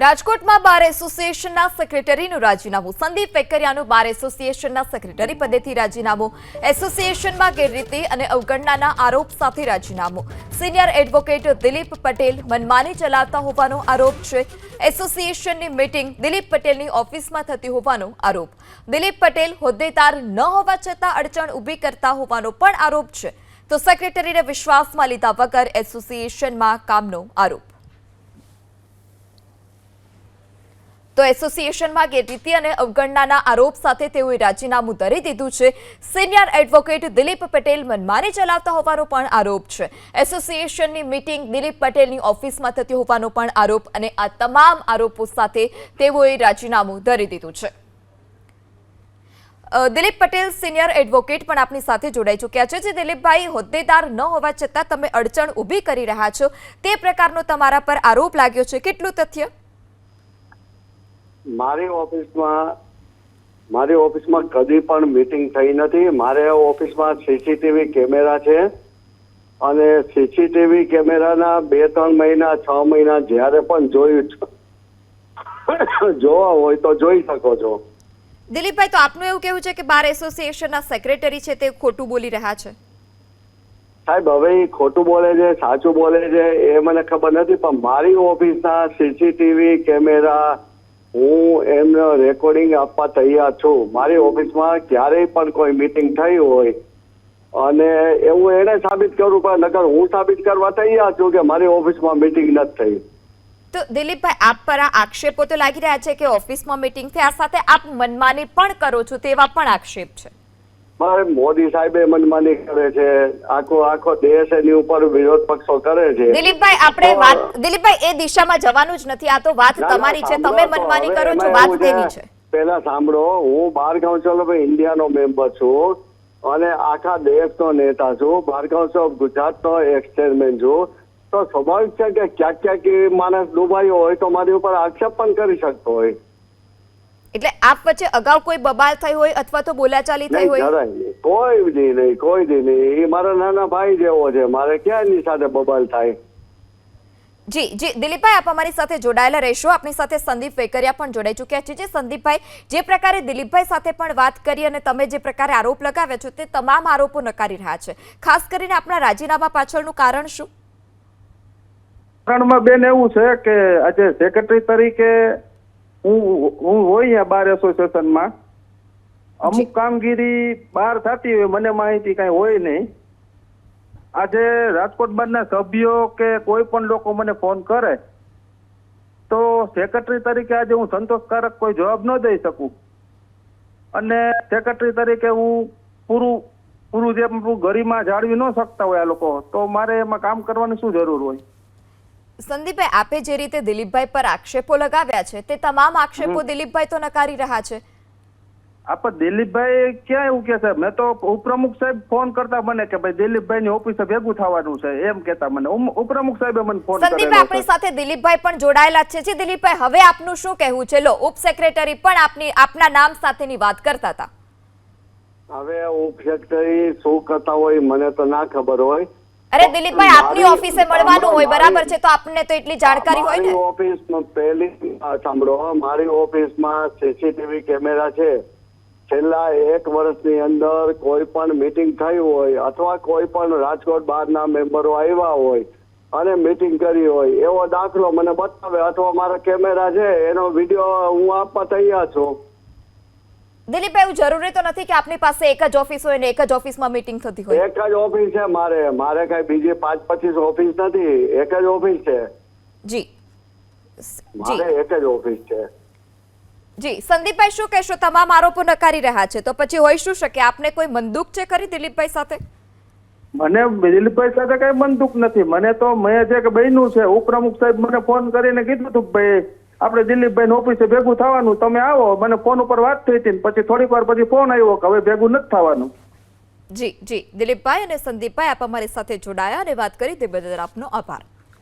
રાજકોટમાં બાર એસોસિએશનના સેક્રેટરીનું રાજીનામું. સંદીપ વેકરિયાનું બાર એસોસિએશનના સેક્રેટરી પદેથી રાજીનામું. એસોસિએશનમાં ગેરરીતિ અને અવગણનાના આરોપ સાથે રાજીનામું. સિનિયર એડવોકેટ દિલીપ પટેલ મનમાની ચલાવતા હોવાનો આરોપ છે. એસોસિએશનની મીટિંગ દિલીપ પટેલની ઓફિસમાં થતી હોવાનો આરોપ. દિલીપ પટેલ હોદ્દેદાર ન હોવા છતાં અડચણ ઊભી કરતા હોવાનો પણ આરોપ છે. તો સેક્રેટરીને વિશ્વાસમાં લીધા વગર એસોસિએશનમાં કામનો આરોપ. તો એસોસિએશનમાં ગેરરીતિ અને અવગણનાના આરોપ સાથે તેઓએ રાજીનામું ધરી દીધું છે. સિનિયર એડવોકેટ દિલીપ પટેલ મનમાને ચલાવતા હોવાનો પણ આરોપ છે. એસોસિએશનની મિટિંગ દિલીપ પટેલની ઓફિસમાં થતી હોવાનો પણ આરોપ અને આ તમામ આરોપો સાથે તેઓએ રાજીનામું ધરી દીધું છે. દિલીપ પટેલ સિનિયર એડવોકેટ પણ આપની સાથે જોડાઈ ચૂક્યા છે. જે દિલીપભાઈ હોદ્દેદાર ન હોવા છતાં તમે અડચણ ઊભી કરી રહ્યા છો. તે પ્રકારનો તમારા પર આરોપ લાગ્યો છે. કેટલું તથ્ય? મારી ઓફિસમાં મારી ઓફિસમાં કદી પણ મીટિંગ થઈ નથી. મારે ઓફિસમાં સીસીટીવી કેમેરા છે અને સીસીટીવી કેમેરાના બે ત્રણ મહિના છ મહિના જ્યારે પણ જોયું છે જોવા હોય તો જોઈ શકો છો. દિલીપભાઈ તો આપનું એવું કેવું છે કે બાર એસોસિએશનના સેક્રેટરી છે તે ખોટું બોલી રહ્યા છે? સાહેબ હવે ખોટું બોલે છે સાચું બોલે છે એ મને ખબર નથી પણ મારી ઓફિસના સીસીટીવી કેમેરા હું એમને રેકોર્ડિંગ આપવા તૈયાર છું. મારી ઓફિસમાં ક્યારેય પણ કોઈ મિટિંગ થઈ હોય. અને એવું એને સાબિત કરવું પડે નકર હું સાબિત કરવા તૈયાર છું કે મારી ઓફિસમાં મિટિંગ નથી થઈ. તો દિલીપભાઈ, આપ પર આ આક્ષેપો તો લાગી રહ્યા છે કે ઓફિસમાં મિટિંગ થઈ આ સાથે આપ મનમાની પણ કરો છો તેવા પણ આક્ષેપ છે. મારે મોદી સાહેબે મનમાની કરે છે. આખો આખો દેશ એની ઉપર વિરોધ પક્ષો કરે છે. દિલીપભાઈ આપણે વાત દિલીપભાઈ એ દિશામાં જવાનું જ નથી. આ તો વાત ના, ના, તમારી છે. તમે મનમાની કરો છો વાત તેની છે. પેલા સાંભળો. હું બાર કાઉન્સિલ ઓફ ઇન્ડિયાનો મેમ્બર છું અને આખા દેશનો નેતા છું. બાર કાઉન્સિલ ઓફ ગુજરાતનો એક્સ ચેરમેન છું. તો સ્વાભાવિક છે કે ક્યાંક ક્યાંક એ માણસ ડૂબાયો હોય તો મારી ઉપર આક્ષેપ પણ કરી શકતો હોય. એટલે આપ વચ્ચે અગાઉ કોઈ બબાલ થઈ હોય અથવા તો બોલાચાલી થઈ હોય? નહીં. કોઈ દી નહીં કોઈ દી નહીં. એ મારા નાના ભાઈ જેવો છે. મારે ક્યાં એની સાથે બબાલ થાય? જી જી દિલીપભાઈ આપ અમારી સાથે જોડાયેલા રહેશો. આપની સાથે સંદીપ વેકરિયા પણ જોડાઈ ચૂક્યા છે. જે સંદીપભાઈ જે પ્રકારે દિલીપભાઈ સાથે પણ વાત કરી અને તમે જે પ્રકારે આરોપ લગાવ્યા છો તે તમામ આરોપો નકારી રહ્યા છે. ખાસ કરીને આપણા રાજીનામા પાછળનું કારણ શું? કારણમાં બેન એવું છે કે આજે સેક્રેટરી તરીકે હું હું હોય આ બાર એસોસિએશનમાં. અમુક કામગીરી બહાર થતી હોય મને માહિતી કાંઈ હોય નહીં. આજે રાજકોટ બારના સભ્યો કે કોઈ પણ લોકો મને ફોન કરે તો સેક્રેટરી તરીકે આજે હું સંતોષકારક કોઈ જવાબ ન દઈ શકું. અને સેક્રેટરી તરીકે હું પૂરું પૂરું જે ગરિમા જાળવી ન શકતા હોય આ લોકો તો મારે એમાં કામ કરવાની શું જરૂર હોય? સંદીપભાઈ આપે જે રીતે દિલીપભાઈ પર આક્ષેપો લગાવ્યા છે તે તમામ આક્ષેપો દિલીપભાઈ તો નકારી રહ્યા છે. આપ દિલીપભાઈ ક્યાં એવું કે છે? મેં તો ઉપપ્રમુખ સાહેબ ફોન કરતા મને કે ભાઈ દિલીપભાઈ ની ઓફિસે ભેગું થવાનું છે એમ કેતા મને. ઉપપ્રમુખ સાહેબે મને ફોન સંદીપ આપણી સાથે દિલીપભાઈ પણ જોડાયેલા છે. જે દિલીપભાઈ હવે આપનું શું કહેવું છે? લો ઉપ સેક્રેટરી પણ આપની આપના નામ સાથેની વાત કરતા હતા. હવે ઉપ સેક્રેટરી શું કરતા હોય મને તો ના ખબર હોય. અરે દિલીપભાઈ આપની ઓફિસે મળવાનું હોય બરાબર છે તો આપને તો એટલી જાણકારી હોય ને? ઓફિસમાં પહેલી સાંભળો મારી ઓફિસમાં સીસીટીવી કેમેરા છે. છેલ્લા એક વર્ષની અંદર કોઈ પણ મીટિંગ થઈ હોય અથવા કોઈ પણ રાજકોટ બહારના મેમ્બરો આવ્યા હોય અને મીટિંગ કરી હોય એવો દાખલો મને બતાવે અથવા મારા કેમેરા છે એનો વીડિયો હું આપવા તૈયાર છું. દિલીપભાઈ એવું જરૂરી તો નથી કે આપની પાસે એક જ ઓફિસ હોય ને એક જ ઓફિસમાં મીટિંગ થતી હોય? એક જ ઓફિસ છે મારે. મારે કઈ બીજી પાંચ પચીસ ઓફિસ નથી. એક જ ઓફિસ છે. જી. મારે જી એક જ ઓફિસ છે. જી. સંદીપભાઈ શું કહેશો? તમામ આરોપો નકારી રહ્યા છે. તો પછી હોય શું શકે? આપને કોઈ બંદૂક છે ખરી દિલીપભાઈ સાથે? મને દિલીપભાઈ સાથે કઈ બંદૂક નથી. મને તો મેં જે કે બન્યું છે ઉપપ્રમુખ સાહેબ મને ફોન કરીને કીધું હતું ભાઈ આપણે દિલીપભાઈ ઓફિસે ભેગું થવાનું, તમે આવો, મને ફોન ઉપર વાત થઈ હતી પછી થોડીક વાર પછી ફોન આવ્યો કે હવે ભેગું નથી થવાનું. જી જી, દિલીપભાઈ અને સંદીપભાઈ આપ અમારી સાથે જોડાયા અને વાત કરી તે બદલ આપનો આભાર.